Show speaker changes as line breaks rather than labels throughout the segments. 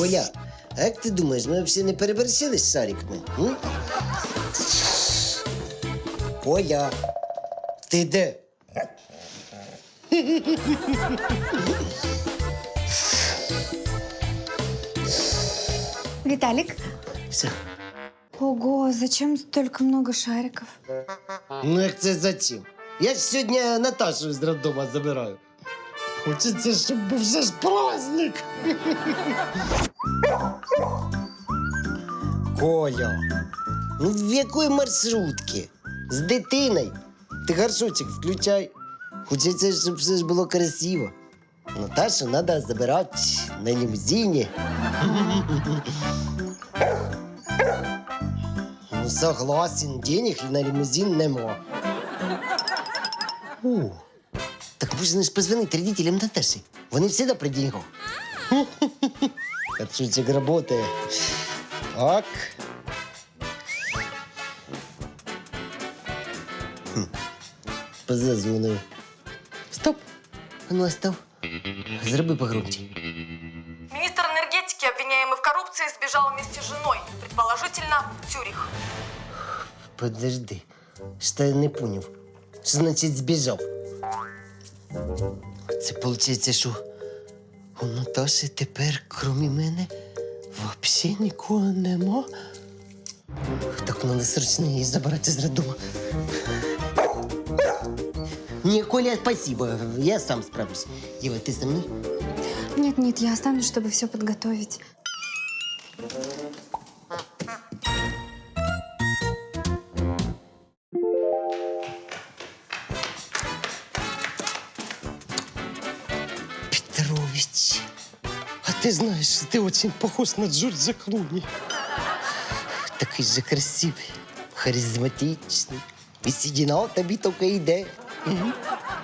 Коля, а як ти думаєш, ми взагалі не переборщили з шариками? М? Коля, ти де?
Виталик,
Все.
ого, зачем столько много шариков?
Ну як це зачем? Я ж сьогодні Наташу з роддома забираю. Хочеться, щоб був вже ж праздник. Коля, ну в якої маршрутки? З дитиною. Ти горшочок включай. Хочеться, щоб все ж було красиво. Наташу треба забирати на лімузині. Ну, согласен, денег на лимузин нема. О, ж позвонити родителям Наташі. Вони всегда при деньгах. Отшутик работает. Так. Хм. Позазвонив. Стоп. А ну остав. Зроби погромче.
Министр энергетики, обвиняемый в коррупции, сбежал вместе с женой, предположительно, в Цюрих.
Подожди. Что я не понял? Що значить збіжав? Це виходить, що у Наташі тепер, крім мене, взагалі нікого нема. Так треба срочно її забирати з роддома. Ні, Коля, спасибо. Я сам справлюсь. Єва, ти зі мною?
Нет, нет, я останусь, чтобы все подготовить.
а ты знаешь, ты очень похож на Джорджа Клуни. Такий же красивий, харизматичний. І седина тобі тільки йде.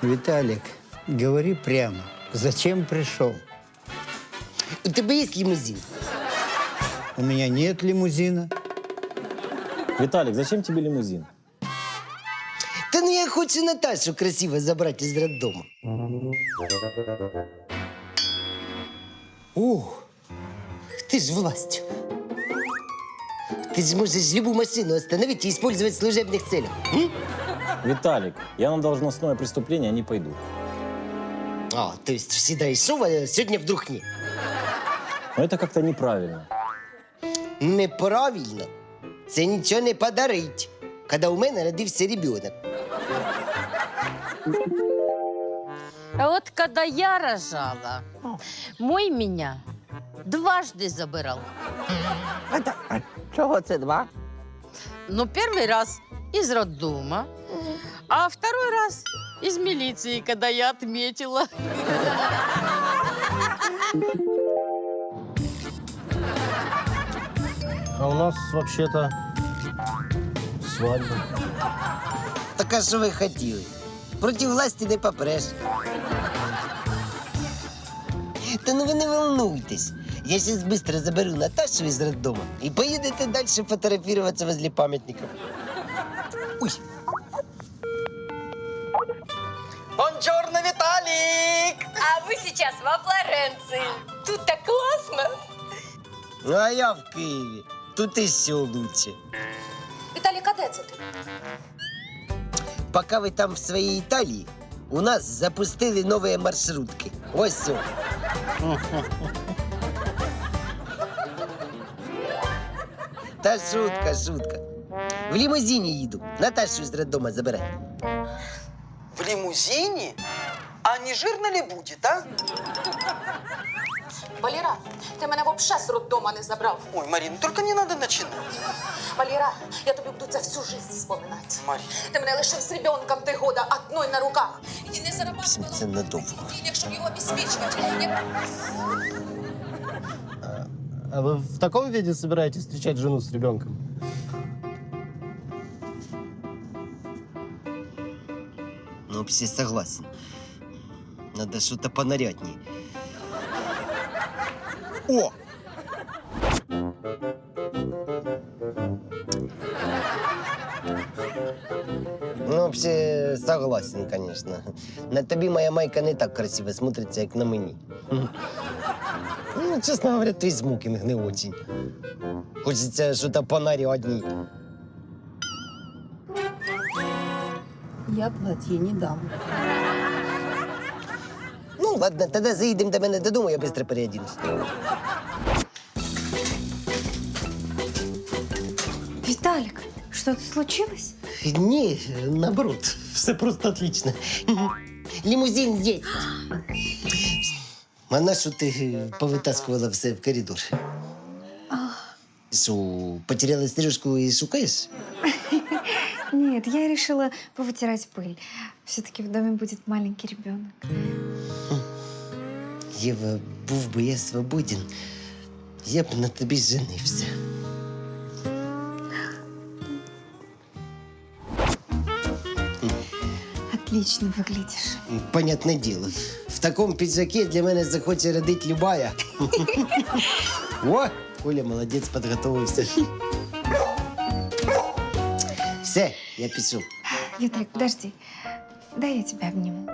Виталик, говори прямо. Зачем пришел?
У тебе є лімузин?
У меня нет лимузина.
Виталик, зачем тебе лимузин?
Та ну я хочу Наташу красиво забрати з роддому. О, ти ж власть. Ти ж можеш любу машину остановить и использовать в служебных целях. М?
Виталик, я на должностное преступление не пойду.
А, то есть всегда йшов, а сьогодні вдруг ні.
Но это как-то неправильно.
Неправильно. Це нічого не подарить, коли у мене родився ребенок.
А вот когда я рожала, мой меня дважды забирал.
Чого це два?
Ну, первый раз из роддома, а второй раз из милиции, когда я отметила.
А у нас вообще-то свадьба.
Так а що ви хотіли? Проти власті не попреш. Та ну ви не волнуйтесь. Я сейчас быстро заберу Наташу из роддома и поедете дальше фотографироваться возле памятников. Ой. Бонжорно, Виталик!
А вы сейчас во Флоренции. Тут так классно.
Ну, а я в Киеве. Тут еще лучше.
Виталик, а де це ти?
Пока вы там в своей Италии, у нас запустили новые маршрутки. Ось все. Та шутка, шутка. В лимузине їду. Наташу з роддома забирай.
В лимузине? А не жирно ли будет, а?
Валера, ти мене взагалі з роддома не забрав.
Ой, Марин, только не надо начинать.
Валера, я тобі буду це всю жизнь вспоминати.
Марин.
Ти мене лишив з ребенком три года одной на руках. І не зарабатувала
Це надовго.
денег, щоб його обеспечувати. Я...
А вы в таком виде собираетесь встречать жену с ребенком?
Ну, все согласен. Надо что-то понаряднее. О! Ну, вообще, согласен, конечно. На тобі моя майка не так красиво смотрится, як на мені. Ну, чесно говоря, твій смокінг не очень. Хочеться щось понарядній.
Я платье не дам.
Ну, ладно, тоді заїдемо до мене додому, я швидко переодінусь.
что-то случилось?
Ні, наоборот, все просто отлично. Лімузин є. А на що ти повитаскувала все в коридор? Що, потеряла стрижку і шукаєш?
Нет, я решила повытирать пыль. Все-таки в доме будет маленький ребенок.
Єва, був би я свободен, я б на тобі женився.
Отлично выглядишь.
Понятне діло. В такому піджаке для мене захоче родити любая. О, Коля молодець, підготовився. Все, я пішов.
Виталик, подожди. Дай я тебя обниму.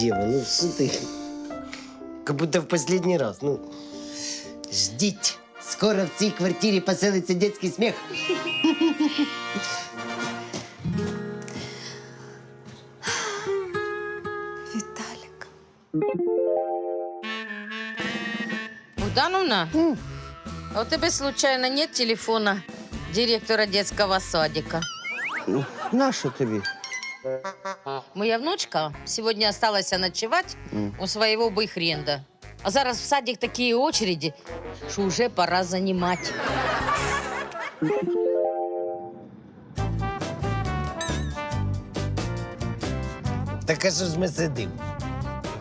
Ева, ну что ты? Как будто в последний раз. Ну, ждите. Скоро в цій квартирі поселиться детский смех.
Виталик.
Богдановна, а у тебя случайно нет телефона директора детского садика?
Нащо тобі?
Моя внучка сегодня осталась ночевать у своего бойфренда. А зараз в садик такие очереди, что уже пора занимать.
Так а що ж ми сидимо?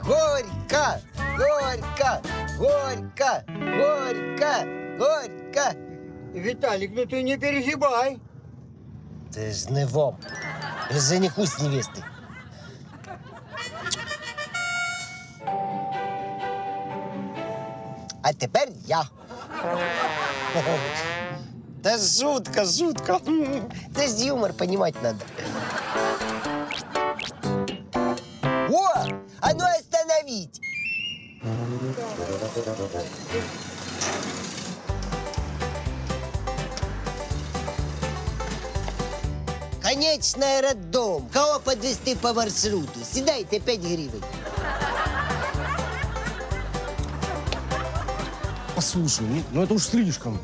Горька, горька, горька, горька, горька.
Виталик, ну ты не перегибай.
Це ж не вам. Я ж жениху з невести. А тепер я. Та шутка, шутка. Це ж юмор, понімати надо. Конечный роддом. Кого подвести по маршруту? Седайте 5 гривен.
Послушай, ну, ну это уж слишком.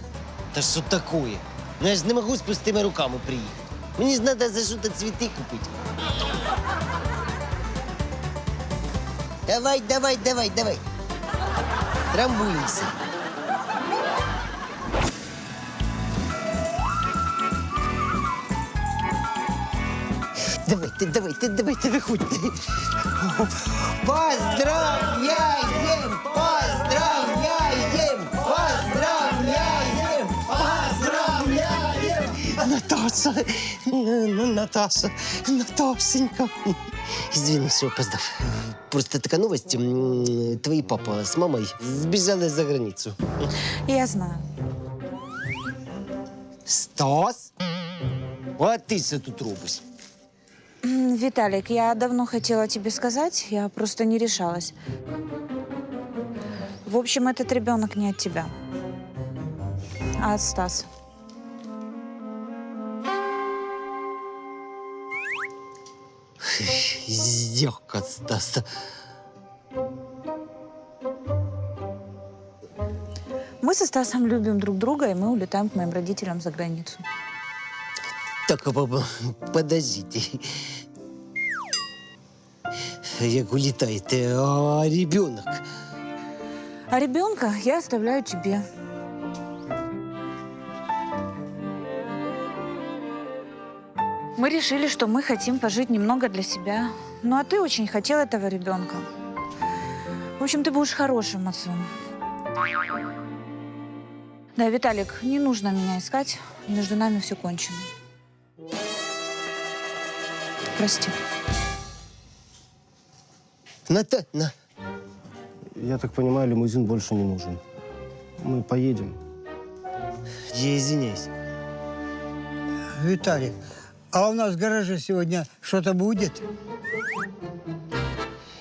Та що такое? Ну я ж не можу з пустими руками приїхати. Мені ж треба за що-то цвіти купити. Давай, давай, давай, давай. Трамбуємося. Давайте, давайте, давайте, виходьте. Поздравляем! Поздравляем! Поздравляем! Поздравляем! Наташа! Н- Наташа! Наташенька! Извини, что опоздав. Просто такая новость. М, Твои папа с мамой сбежали за границу.
Я знаю.
Стас? А ты что тут робишь?
М, Виталик, я давно хотела тебе сказать, я просто не решалась. В общем, этот ребенок не от тебя, а от Стаса.
Издевка, Стаса.
Мы со Стасом любим друг друга, и мы улетаем к моим родителям за границу.
Так, папа, подождите. Як улетаєте, а ребенок?
А ребенка я оставляю тебе. Мы решили, что мы хотим пожить немного для себя. Ну а ты очень хотел этого ребенка. В общем, ты будешь хорошим отцом. Да, Виталик, не нужно меня искать. Между нами все кончено. Прости.
Ната, на.
Я так понимаю, лимузин больше не нужен. Мы поедем.
Я извиняюсь.
Виталик, а у нас в гараже сегодня что-то будет?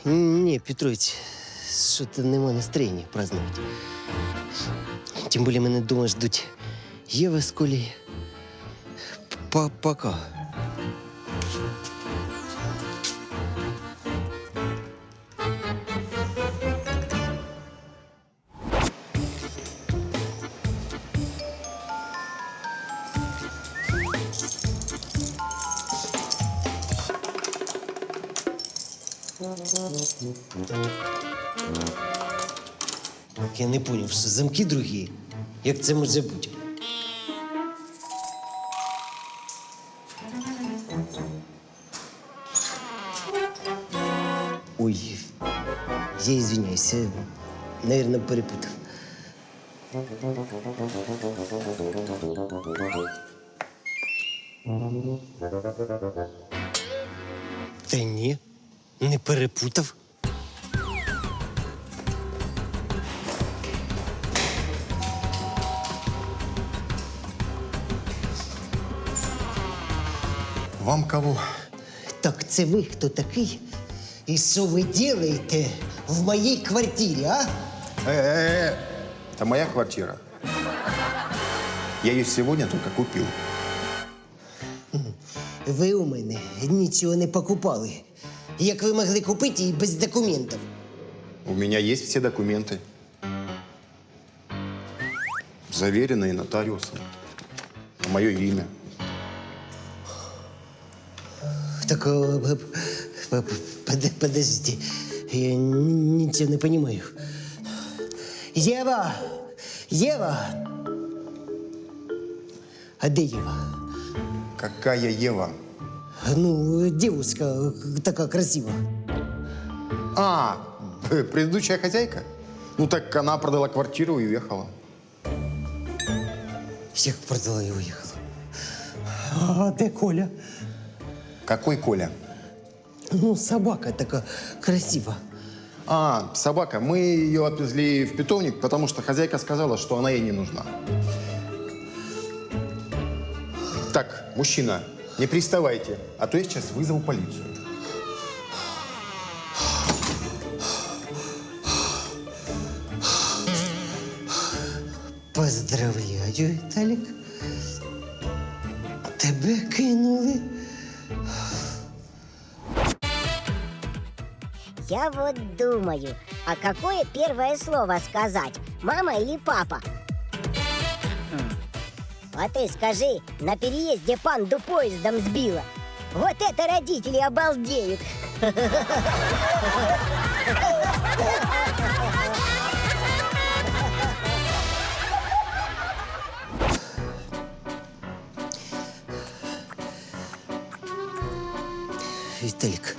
М, ні, Петрович, що-то нема настроєння празднувати. Тим більше мене дома ждуть Єва з Колей. П- Пока. Зрозумів, що замки другі. Як це може бути? Ой, я извиняюсь, я, наверное, перепутав. Та ні, не перепутав.
Вам кого?
Так це ви хто такий? І що ви робите в моїй квартирі, а?
Э-э-э, это моя квартира. Я ее сегодня только купил.
Ви у мене нічого не покупали. Як ви могли купити і без документів?
У меня есть все документы. Заверенные нотариусом. На мое имя.
Так, п- п- п- под- подождите, я ничего не понимаю. Ева! Ева! А де Ева?
Какая Ева?
Ну, девушка такая красивая.
А, предыдущая хозяйка? Ну так она продала квартиру и уехала.
Як продала і уїхала. А де Коля?
Какой Коля?
Ну, собака така красива.
А, собака. Мы ее отвезли в питомник, потому что хозяйка сказала, что она ей не нужна. Так, мужчина, не приставайте, а то я сейчас вызову полицию.
Поздравляю, Віталік. Тебе кинули.
Я вот думаю, а какое первое слово сказать, мама или папа? А ты скажи, на переезде панду поездом сбила. Вот это родители обалдеют.
Віталік.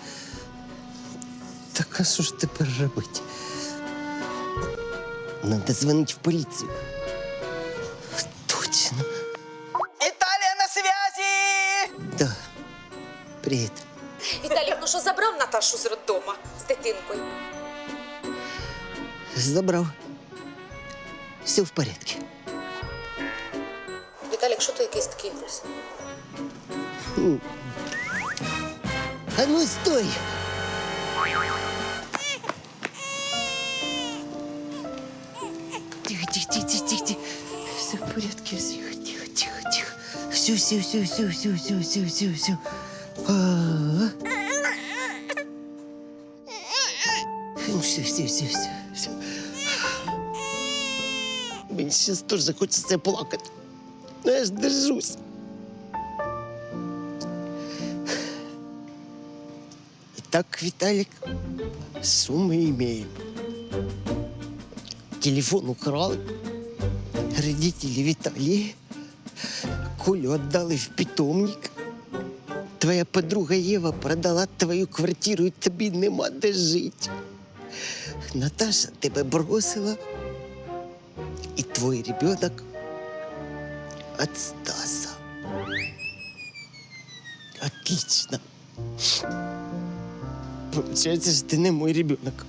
Так а що ж тепер робити? Надо дзвонити в поліцію. Точно.
Италия на связи!
Да. Привіт.
Віталік, ну що забрав Наташу з роддома з дитинкою?
Забрав. Все в порядку.
Віталік, що ти якийсь такий грустний?
А ну стой! Тихо, тихо, тихо, тихо, тихо, тихо. Все в порядке, тихо, тихо, тихо, тихо. Все, все, все, все, все, все, все, все, все. А. Ну, все, все, все, все, все. Мені сейчас тоже захочется плакать. Но я ж держусь. Итак, Виталик, что мы имеем? Телефон украли, родители Виталия, Колю отдали в питомник, твоя подруга Ева продала твою квартиру і тобі нема де жити. Наташа тебе бросила, і твой ребенок от Стаса. Отлично. Получается, что ты не мой ребенок.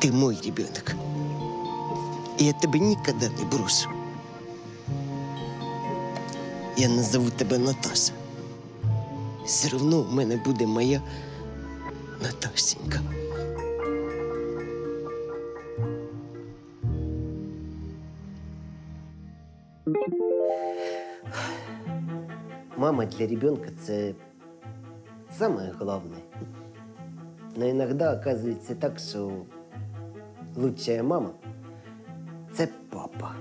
Ты мой ребенок. И я тебя никогда не брошу. я назову тебе Наташа. Все одно в мене буде моя Наташенька. Мама для ребенка це самое главное. Но иногда оказывается так, что лучшая мама – це папа.